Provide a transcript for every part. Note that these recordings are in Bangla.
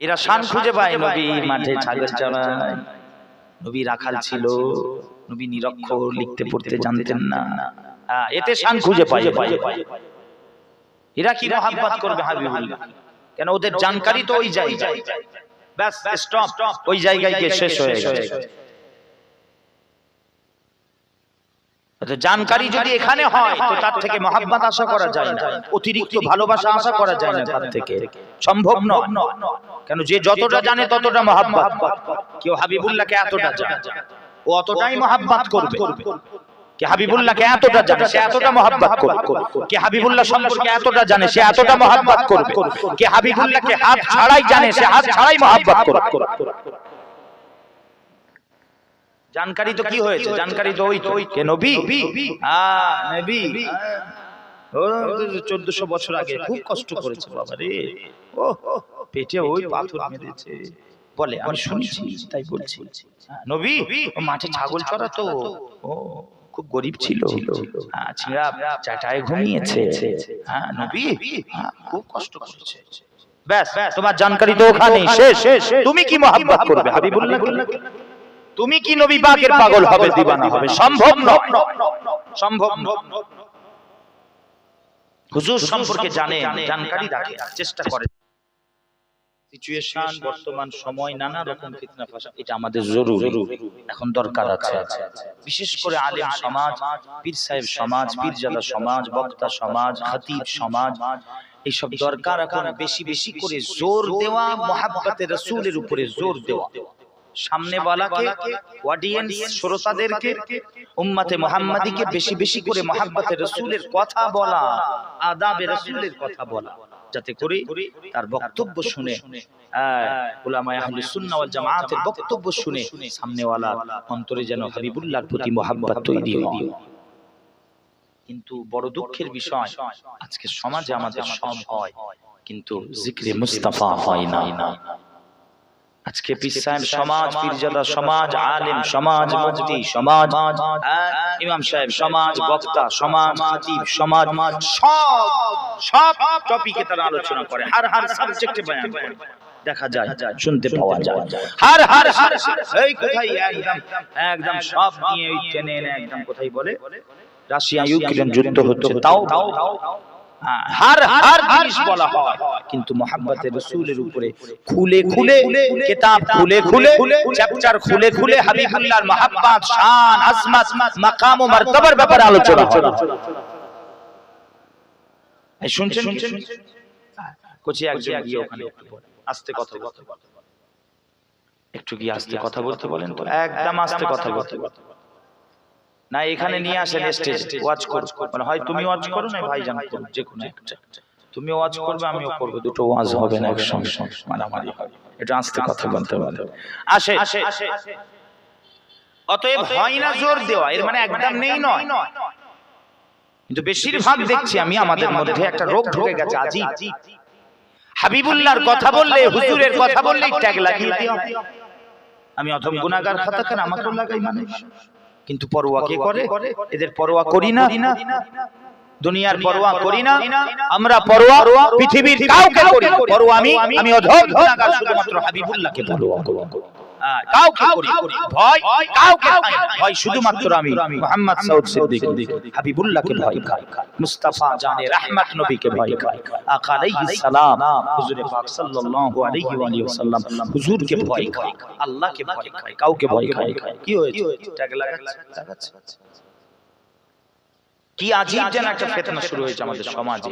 এরা শান খুঁজে পায় নবী মাঠে ছাগল চড়ায় নবী রাখাল ছিল নবী নিরক্ষর লিখতে পড়তে জানতেন না। এতে শান খুঁজে পায়। এরা কি মহাব্বত করবে হাবিবুল্লাহ কেন ওদের জানকারি তো ওই জায়গায়। ব্যাস স্টপ ওই জায়গায় গিয়ে শেষ হয়ে গেছে তো জানকারি যদি এখানে হয় তো তার থেকে মহাব্বত আশা করা যায় না। অতিরিক্ত ভালোবাসা আশা করা যায় না তার থেকে। সম্ভব নয়। কেন যে যতটা জানে ততটা মহাব্বত। কেউ হাবিবুল্লাহকে এতটা জানে। ও অতটাই মহাব্বত করবে। কে হাবিবুল্লাহকে এতটা জানে সে এতটা মহাব্বত করবে। কে হাবিবুল্লাহ সম্পর্কে এতটা জানে সে এতটা মহাব্বত করবে। কে হাবিবুল্লাহকে হাত ছাড়াই জানে সে হাত ছাড়াই মহাব্বত করবে। জানকারি তো কি হয়েছে? জানকারি তো ওই তো কে নবী? হ্যাঁ নবী। চোদ্দশো বছর আগে খুব কষ্ট করেছে বাবা রে। ও পেটে ওই পাথর মেরেছে বলে আমি শুনছি তাই বলছি। হ্যাঁ, নবী মাঠে ছাগল চড়া তো ও খুব গরিব ছিল। হ্যাঁ, ছিঁড়া চাটায় ঘুমিয়েছে। হ্যাঁ নবী? হ্যাঁ, খুব কষ্ট করেছে। ব্যাস তোমার জানকারি তো ওখানে। শেষ তুমি কি মহাব্বত করবে? হাবিবুল্লাহ তুমি কি নবী পাকের পাগল হবে, দিবানা হবে? সম্ভব নয়। সম্ভব হুজুর সম্পর্কে জানে জানকারি রাখে, চেষ্টা করে। সমাজ সমাজ দরকার এখন বেশি বেশি করে জোর দেওয়া জোর দেওয়া। সামনে বলাকে অডিয়েন্স শ্রোতাদেরকে, উম্মাতে মোহাম্মদীকে বেশি বেশি করে মহাব্বতে রসুলের কথা বলা, আদাবে রসুলের কথা বলা, যাতে করে তার বক্তব্য শুনে জামাতের বক্তব্য শুনে সামনেওয়ালা অন্তরে যেন প্রতি তৈরি কিন্তু বড় দুঃখের বিষয়, আজকে সমাজে আমাদের সব হয়, কিন্তু জিক্রে মুস্তাফা হয় না। আজকে পীর সাহেব সমাজ পীরজাদা সমাজ আলেম সমাজ মুফতি সমাজ হ্যাঁ, ইমাম সাহেব সমাজ বক্তা সমাজ খতিব সমাজ সব সব টপিকে তারা আলোচনা করে হার হার সাবজেক্টে বয়ান করে দেখা যায় শুনতে পাওয়া যায় হার হার হার এই কোথায় একদম একদম সব নিয়ে ওই টেনে এনে একদম কোথায় বলে রাশিয়া ইউক্রেন যুদ্ধ হচ্ছে তাও হ্যাঁ, হার হার জিনিস বলা হয় কিন্তু মোহাম্মতের রসুলের উপরে খুলে খুলে কিতাব খুলে খুলে চ্যাপ্টার খুলে খুলে হাবিবুল্লাহর মহাব্বত শান আজমাত মাকাম ও মারতাবার ব্যাপারে আলোচনা এই শুনছেন শুনছেন কোচি একজন গিয়ে ওখানে একটু বলে, আস্তে কথা বলতে একটু গিয়ে আস্তে কথা বলতে বলেন তো একদম আস্তে কথা বলতে বলতে না এখানে নিয়ে আসেন স্টেজ ওয়াচ করো মানে হয় তুমি ওয়াচ করো না ভাই জান করো যে কোনো একটা। তুমি ওয়াচ করবে আমিও করব দুটো ওয়াজ হবে না একসঙ্গে। মারামারি হবে এটা আস্তে কথা বলতে বলতে আসে অতএব হয় না জোর দেওয়া এর মানে একদম নেই নয়। কিন্তু বেশিরভাগ দেখছি আমি আমাদের মধ্যে একটা রোগ ঢুকে গেছে আজি হাবিবুল্লাহর কথা বললে হুজুরের কথা বললেই ট্যাগ লাগিয়ে হয়। আমি অথম গুনাহগার খাতাকার আমাকেও লাগাই মানুষ। কিন্তু পরোয়া কে করে? এদের পরোয়া করি না। দুনিয়ার পরোয়া করি না। আমরা পরোয়া পৃথিবীর কাউকে করি। পরোয়া আমি আমি অধম শুধুমাত্র হাবিবুল্লাহকে পরোয়া করি। কাউকে ভয় কাউকে ভয় শুধুমাত্র আমি মোহাম্মদ সাউদ সিদ্দিক। হাবিবুল্লাহকে ভয় খাই মুস্তাফা জানে রহমত নবীকে ভয় খাই আকা আলাইহিস সালাম। হুজুরে পাক সাল্লাল্লাহু আলাইহি ওয়া আলিহি হুজুরকে ভয় খাই আল্লাহকে ভয় খাই কাউকে ভয় খাই কি হয়েছে? ট্যাগ লাগাচ্ছে? লাগাচ্ছে। কি আজীব যেন একটা ফেতনা শুরু হয়েছে আমাদের সমাজে।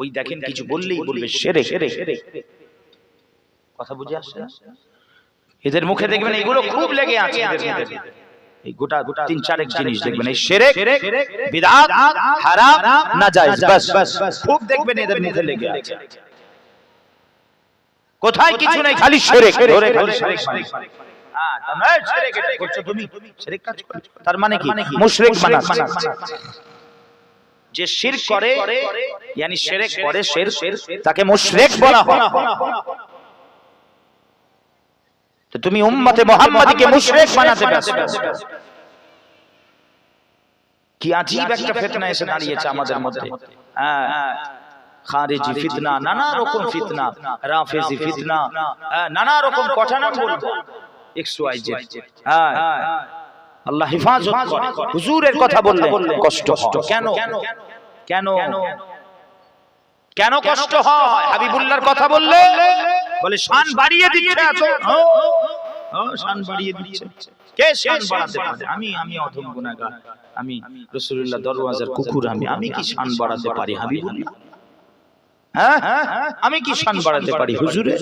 ওই দেখেন কিছু বললেই বলবে সেরে। সেরে। কথা বুঝে আসছে? এদের মুখে দেখবেন এগুলো খুব লেগে আছে এই গোটা গোটা তিন চারেক জিনিস দেখবেন। এই শিরক বিদআত হারাম নাজায়েজ বাস বাস খুব দেখবেন এদের মুখে লেগে আছে। কোথায় কিছু নাই খালি শিরক। ধরে খালি শিরক তার মানে কি? মুশরিক যে শিরক করে ইয়ানি শিরক করে তাকে মুশরিক বলা হয়। তো তুমি উম্মতে মুহাম্মাদীকে মুশরিক বানাতে ব্যস্ত। কি আজীব একটা ফিতনা এসে দাঁড়িয়েছে আমাদের মধ্যে। হ্যাঁ। খারেজি ফিতনা নানা রকম ফিতনা রাফেজি ফিতনা হ্যাঁ, নানা রকম কথা নাম বলব। এক্স ওয়াই জেড হ্যাঁ। আল্লাহ হেফাজত করে। হুজুরের কথা বললে কষ্ট হয়। কেন? কেন? কেন কষ্ট হয়? হাবিবুল্লাহর কথা বললে বলে শান বাড়িয়ে দিচ্ছে এত ও, ও, শান বাড়িয়ে দিচ্ছে। কে শান বাড়াতে পারে আমি আমি অধম গুনাহগার। আমি রাসূলুল্লাহ দরওয়াজার কুকুর। আমি আমি কি শান বাড়াতে পারি হাবিবুল্লাহ? হ্যাঁ? আমি কি শান বাড়াতে পারি হুজুরে?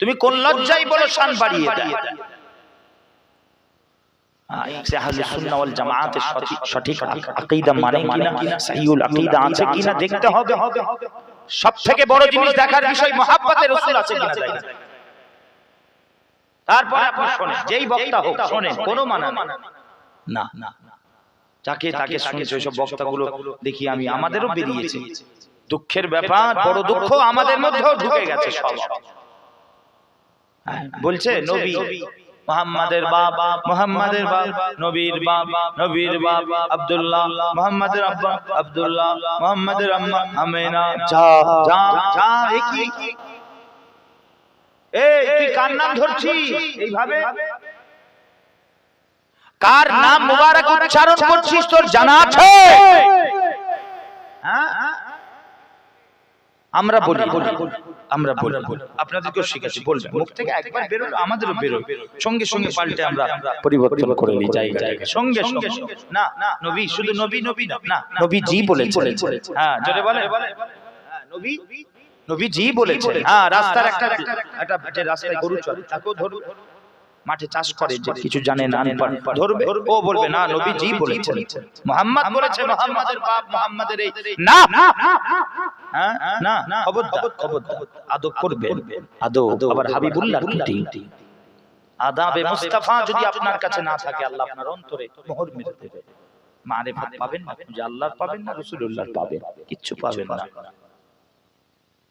তুমি কোন লজ্জায় বলো শান বাড়িয়ে দেয় সে আহলে সুন্নাহ ওয়াল জামাতের সঠিক সঠিক মানে কিনা? সহিউল আকীদা আছে কিনা? দেখতে হবে। সব থেকে বড় জিনিস দেখার বিষয় মহাব্বতের রাসূল আছে কিনা? তারপরে আপনি শোনেন যেই বক্তা হোক শোনেন কোনো মানা না না যাকে তাকে শুনেছে ওইসব বক্তাগুলো দেখি আমি আমাদেরও বেরিয়েছে। দুঃখের ব্যাপার বড় দুঃখ আমাদের মধ্যেও ঢুকে গেছে সব। বলছে নবী মোহাম্মদের বাপ মোহাম্মদের বাপ, নবীর বাপ নবীর বাপ, আব্দুল্লাহ, মোহাম্মদের আব্বা, আব্দুল্লাহ, মোহাম্মদের আম্মা, আমেনা, যা যা যা এ কি? এই, তুই কার নাম ধরছিস? এইভাবে? কার নাম মুবারক উচ্চারণ করছিস তোর জানা আছে? হ্যাঁ? আমরা বলি আমরা বলি আপনাদেরকেও শিখেছি বলবেন। মুখ থেকে একবার বেরোলো আমাদেরও বেরো সঙ্গে সঙ্গে পাল্টে আমরা পরিবর্তন করে নিই জায়গা জায়গা সঙ্গে সঙ্গে না না নবী শুধু নবী নবী না না নবী জি বলেছে। হ্যাঁ জোরে বলে হ্যাঁ, নবী নবী জি বলেছে। হ্যাঁ রাস্তার একটা একটা রাস্তায় গরু চলে তাকেও ধরবে মাঠে চাষ করে যে কিছু জানে না ধরবে ও বলবে না নবী জি বলেছেন। মোহাম্মদ বলেছে মোহাম্মদের বাপ মোহাম্মদের এই না হ্যাঁ না না খবরদার খবরদার আদব করবে আদব আবার হাবিবুল্লাহ কি আদাবে মুস্তাফা যদি আপনার কাছে না থাকে আল্লাহ আপনার অন্তরে মোহর মেরে দেবে মারেফত পাবেন না যে আল্লাহর পাবেন না রাসূলুল্লাহর পাবেন। কিচ্ছু পাবেন না।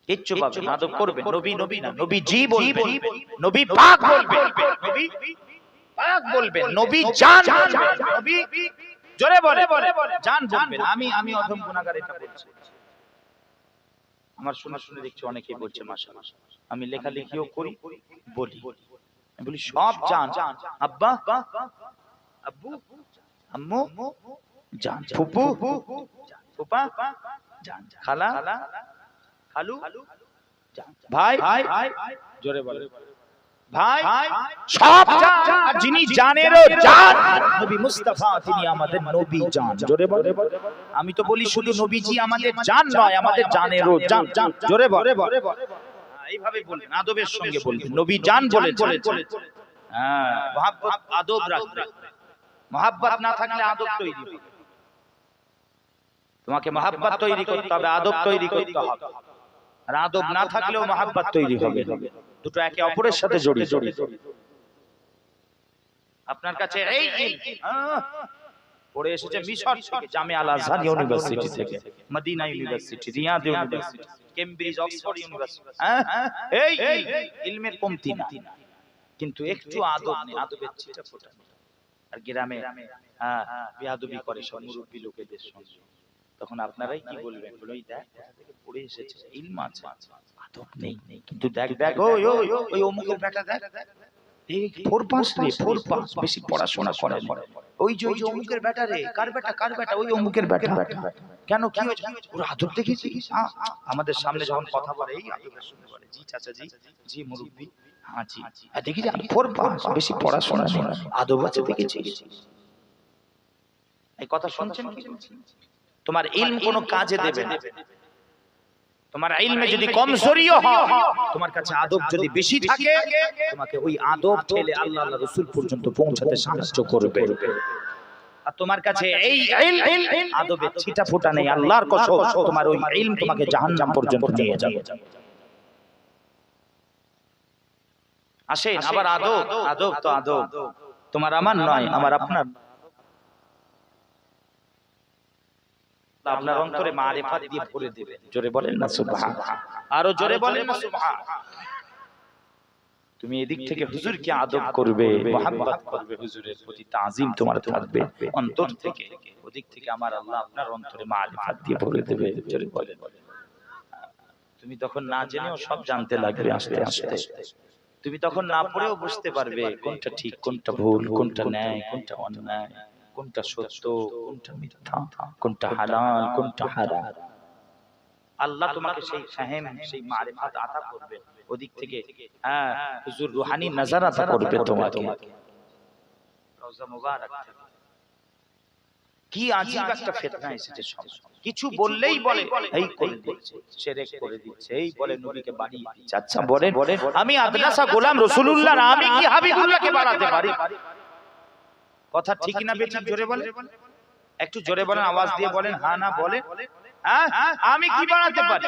কিচ্ছু পাবেন আদব করবেন নবী নবী না। নবী জি বলবেন নবী পাক বলবেন নবী পাক বলবেন নবী জান নবী জোরে বলে জান বলবেন আমি আমি অধম গুনাহগার এটা বলছি। আমার শোনা শুনে দেখছি অনেকেই বলছে মাসা আমি লেখালেখিও করি বলি। বলি। সব জান। আব্বা আব্বু আম্মু জান। ফুপু ফুপা জান। খালা খালু? জান ভাই জোরে বলে। ভাই সব আর যিনি জানেরও জান। নবী মুস্তাফা তিনি আমাদের নবী জান। জোরে বলে। আমি তো বলি শুধু নবীজি আমাদের জান নয় আমাদের জানেরও জান। জোরে বলে। এইভাবে বলবেন আদবের সঙ্গে বলবেন নবী জান বলেছেন হ্যাঁ মহাব্বত আদব রাখবে। মহাব্বত না থাকলে আদব তৈরি তোমাকে মহাব্বত তৈরি করতে হবে আদব তৈরি করতে হবে। আর আদব না থাকলেও মহাব্বত তৈরি হবে। দুটো একে অপরের সাথে জড়িত। আপনার কাছে এই পড়ে এসেছে মিশর থেকে জামে আল আজহার ইউনিভার্সিটি থেকে Medina university Riyadh university Cambridge Oxford university. হ্যাঁ এই এই, ইলমের কমতি না। কিন্তু একটু আদব নেই আদবের ছিটা ফোটা আর গ্রামে হ্যাঁ বেয়াদবি করে সব মুরব্বী লোকেদের সঙ্গে। তখন আপনারাই কি বলবেন? বলে দেখ কোথা থেকে পড়ে এসেছে? ইলম আছে। আদব নেই। কিন্তু দেখ দেখ ওই ওই ওই অমুকের বেটা দেখ। এই ফোর পাস রে ফোর পাস বেশি পড়াশোনা করে। ওই যে ওই যে অমুকের বেটা রে কার বেটা কার বেটা ওই অমুকের বেটা। কেন কি হয়েছে? ওর আদব আ, আমাদের সামনে যখন কথা বলে এই আদবের শুনে বলে জি চাচা জি জি মুরব্বি। হ্যাঁ জি। আর দেখি যে ফোর পাস বেশি পড়াশোনা নেই। আদব আছে দেখেছিস? এই কথা শুনছেন কি? তোমার ইলম কোনো কাজে দেবে না। তোমার ইলমে যদি কমজোরিও হয় তোমার কাছে আদব যদি বেশি থাকে তোমাকে ওই আদব ঠেলে আল্লাহ আল্লাহ রাসূল পর্যন্ত পৌঁছাতে সাহায্য করবে। আর তোমার কাছে এই ইলম আদবে নেই আল্লাহর কসম তোমার ওই ইলম তোমাকে জাহান্নাম পর্যন্ত নিয়ে যাবে। আসেন আবার আদব। আদব তো আদব তোমার আমার নয় আমার আপনার আপনার অন্তরে মারিফাত দিয়ে ভরে দেবে জোরে বলেন না, সুবহান। আরও জোরে বলেন না, সুবহান। তুমি এদিক থেকে হুজুরকে আদব করবে, মোহাম্মত করবে, হুজুরের প্রতি তাজিম তোমার থাকবে। অন্তর থেকে, ওদিক থেকে আমার আল্লাহ আপনার অন্তরে মালিফাত দিয়ে ভরে দেবে। জোরে বলেন। তুমি তখন না জেনেও সব জানতে লাগবে আস্তে আস্তে। তুমি তখন না পড়েও বুঝতে পারবে কোনটা ঠিক, কোনটা ভুল, কোনটা ন্যায়, কোনটা অন্যায়। কোনটা সত্য কোনটা মিথ্যা কোনটা হালাল কোনটা হারাম আল্লাহ তোমাকে সেই ফাহেম সেই মারিফাত আতা করবে ওদিক থেকে হ্যাঁ হুজুর রুহানি নজর আতা করবে তোমাকে রওজা মুবারক কি আজীব একটা ফিতনা এসেছে সমাজে। কিছু বললেই বলে এই করে দিচ্ছে শিরক করে দিচ্ছে এই বলে নবীকে দিচ্ছে আচ্ছা বলেন আমি আদনাসা গোলাম রাসূলুল্লাহ আমি কি হাবিবুল্লাহকে বাড়াতে পারি কথা ঠিক না বেঠিক জোরে বলে একটু জোরে বলেন আওয়াজ দিয়ে বলেন হ্যাঁ না বলে হ্যাঁ? আমি কি বাড়াতে পারি?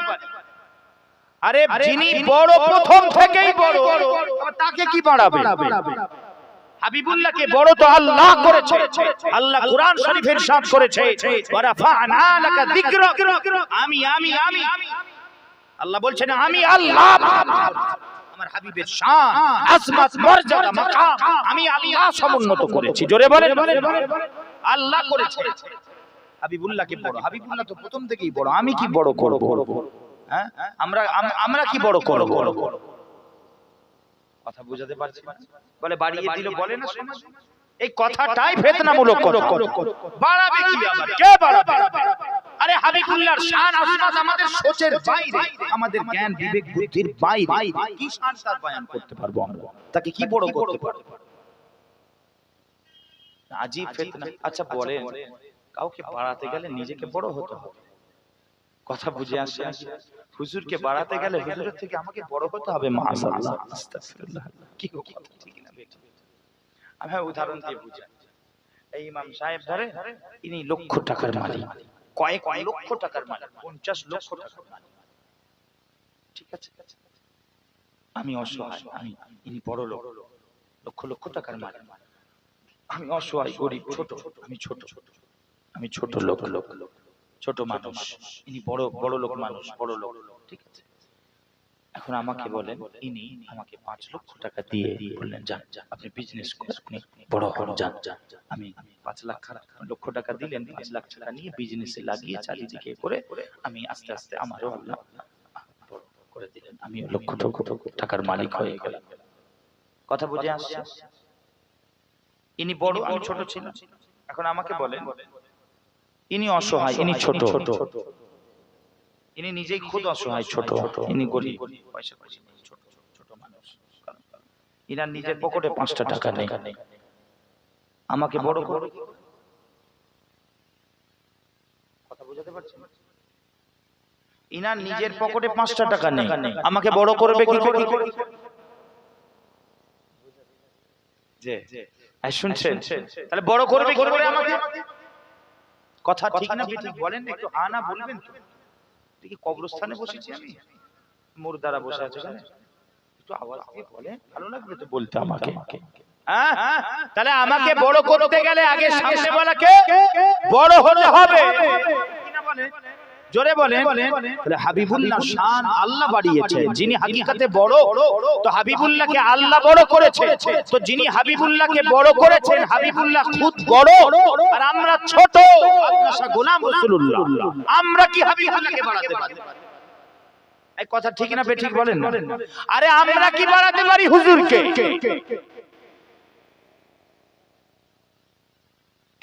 আরে যিনি বড় প্রথম থেকেই বড় তাকে কি বাড়াবে? হাবিবুল্লাহকে বড় তো আল্লাহ করেছে। আল্লাহ কোরআন শরীফে ইরশাদ করেছে। ওয়ারাফা'না লাকা যিকরাক আমি আমি আমি আল্লাহ বলছেন আমি আল্লাহ। আমার হাবিবের শান আজমাত মর্যাদা মাকাম আমি আল্লাহ সমুন্নত করেছি। জোরে বলেন। আল্লাহ করেছে। হাবিবুল্লাহকে বড়। হাবিবুল্লাহ তো প্রথম থেকেই বড়। আমি কি বড় করব? হ্যাঁ? আমরা আমরা কি বড় করব? কথা বুঝাতে পারছি বলে বাড়িয়ে দিল বলে না সমাজ এই কথাটাই ফেতনামূলক কথা। বাড়াবে কি আবার? কে বাড়াবে? আরে হাবিবুল্লাহর শান আমাদের সোচের বাইরে। আমাদের জ্ঞান বিবেক বুদ্ধির বাইরে। কি শান তার বয়ান করতে পারব আমরা? তাকে কি বড় করতে পারব? আজীব ফেতনা। আচ্ছা বলেন। কাউকে বাড়াতে গেলে নিজেকে বড় হতে হবে। কথা বুঝে আসে হুজুরকে বাড়াতে গেলে হুজুরের থেকে আমাকে বড় হতে হবে। মাশাআল্লাহ। আস্তাগফিরুল্লাহ। কি কথা? ঠিক না বেটা আমি উদাহরণ দিয়ে বুঝাই। এই ইমাম সাহেব ধরে ইনি লক্ষ টাকার মালিক। কয়েক লক্ষ টাকার মালিক পঞ্চাশ লক্ষ টাকার মালিক। ঠিক আছে আমি অসহায় আমি ইনি বড় লোক। লক্ষ লক্ষ টাকার মালিক। আমি অসহায় গরিব ছোট আমি ছোট। আমি ছোট। লোক। লোক। ছোট মানুষ। ইনি বড় বড় লোক মানুষ বড় লোক। ঠিক আছে। এখন আমাকে বলেন ইনি আমাকে পাঁচ লক্ষ টাকা দিয়ে বললেন যান যান, আপনি বিজনেস আপনি বড় হন যান। যান আমি পাঁচ লাখ লক্ষ টাকা দিলেন পাঁচ লাখ টাকা নিয়ে বিজনেসে লাগিয়ে চারিদিকে করে আমি আস্তে আস্তে আমারও আল্লাহ বড় করে দিলেন। আমি লক্ষ লক্ষ টাকার মালিক হয়ে গেলাম। কথা বুঝে আসছে? ইনি বড় আমি ছোট ছিলাম। এখন আমাকে বলেন ইনি অসহায় ইনি ছোট। ইনি নিজেই খুদ অসহায় ছোট। ইনি গরিব। পয়সা পয়সা নেই, ছোট ছোট মানুষ। ইনার নিজের পকেটে পাঁচটা টাকা নেই। আমাকে বড় করে। কথা বুঝাতে পারছেন? ইনার নিজের পকেটে পাঁচটা টাকা নেই। আমাকে বড় করবে কি করে? যে শুনছেন? তাহলে বড় করবে কি করে আমাকে? কথা ঠিক না ঠিক বলেন একটু হা না বলবেন তো? দেখি কবরস্থানে বসেছি আমি মোর দ্বারা বসে আছে ওখানে একটু আওয়াজ দিয়ে বলে, ভালো লাগবে তো বলতে আমাকে? তাহলে আমাকে বড় করতে গেলে আগে সামনে বলাকে বড় হতে হবে কিনা বলে? জোরে বলেন তাহলে হাবিবুল্লাহ শান আল্লাহ বাড়িয়েছে যিনি হাকিকাতে বড় তো হাবিবুল্লাহকে আল্লাহ বড় করেছে তো যিনি হাবিবুল্লাহকে বড় করেছেন হাবিবুল্লাহ খুদ বড় আর আমরা ছোট গোলাম রাসূলুল্লাহ। আমরা কি হাবিবুল্লাহকে বাড়াতে পারি? এই কথা ঠিক না বেঠিক বলেন না। আরে আমরা কি বাড়াতে পারি হুজুরকে?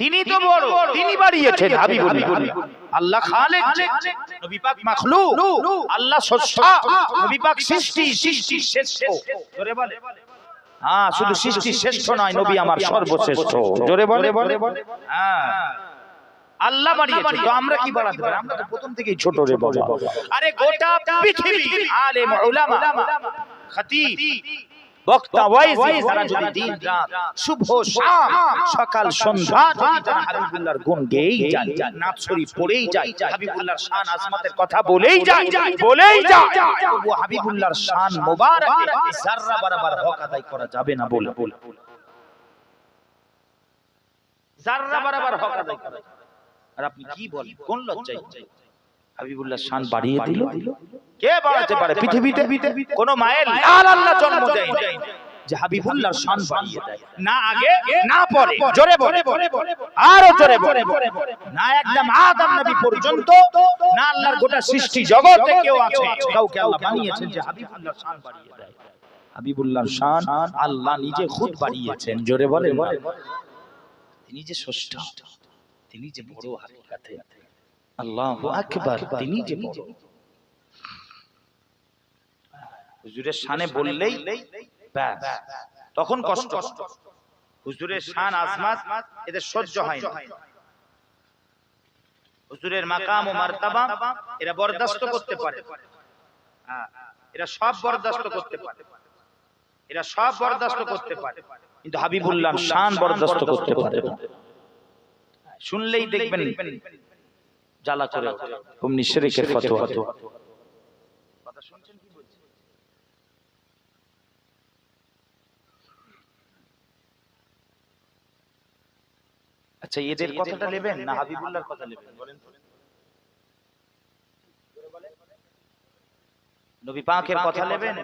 তিনি তো বড় তিনি বাড়িয়েছেন হাবিবুল্লাহ। আল্লাহ খালেক নবী পাক মাখলুক আল্লাহ স্রষ্টা নবী পাক সৃষ্টি সৃষ্টি শ্রেষ্ঠ। জোরে বলে। হ্যাঁ শুধু সৃষ্টি শ্রেষ্ঠ নয় নবী আমার সর্বশ্রেষ্ঠ। জোরে বলে হ্যাঁ আল্লাহ বাড়িয়েছে তো আমরা কি বাড়াতে পারি? আমরা তো প্রথম থেকেই ছোট রে বাবা। আরে গোটা পৃথিবী আলেম উলামা। খতিব। বক্তা ওয়াইজি তারা যদি দিন রাত শুভ শাম সকাল সন্ধ্যা যদি তারা হাবিবুল্লাহর গুণ গেয়েই যায়। নাচ শরীফ পড়েই যায়। হাবিবুল্লাহর শান আজমাতের কথা বলেই যায়। বলেই যায়। তবু হাবিবুল্লাহর শান মোবারকে যাররা বরাবর হক আদায় করা যাবে না বলে। বলে। বরাবর হক আদায় করা আর আপনি কি বলেন? কোন লজ্জায়? হাবিবুল্লাহ শান বাড়িয়ে দিল। কে বাড়াতে পারে পৃথিবীতে? কোন মায়ের লাল আল্লাহ জন্ম দেয় যে হাবিবুল্লাহর শান বাড়িয়ে দেয়। না আগে না পরে জোরে বলে। আরও জোরে বলে। না একদম আদম নবী পর্যন্ত না আল্লাহর গোটা সৃষ্টি জগতে কেউ আছে কাউকে আল্লাহ বানিয়েছেন যে হাবিবুল্লাহর শান বাড়িয়ে দেয়। হাবিবুল্লাহর শান আল্লাহ নিজে খুদ বাড়িয়েছেন জোরে বলে তিনি যে স্রষ্টা তিনি যে বড় হাকিকাতে। আল্লাহু আকবার তিনি যে বড়। হুজুরের শানে বললেই ব্যাস। তখন কষ্ট। হুজুরের শান আজমাত এদের সহ্য হয় না। হুজুরের মাকাম ও মারতাবা এরা বরদাস্ত করতে পারে। হ্যাঁ, এরা সব বরদাস্ত করতে পারে। এরা সব বরদাস্ত করতে পারে। কিন্তু হাবিবুল্লাহ শান বরদাস্ত করতে পারে। শুনলেই দেখবেন। জ্বালা করে। অমনি শিরকের ফতোয়া। কথা শুনছেন কি আচ্ছা এদের কথাটা নেবেন না হাবিবুল্লাহর কথা নেবেন? বলেন নবী পাকের কথা নেবেন?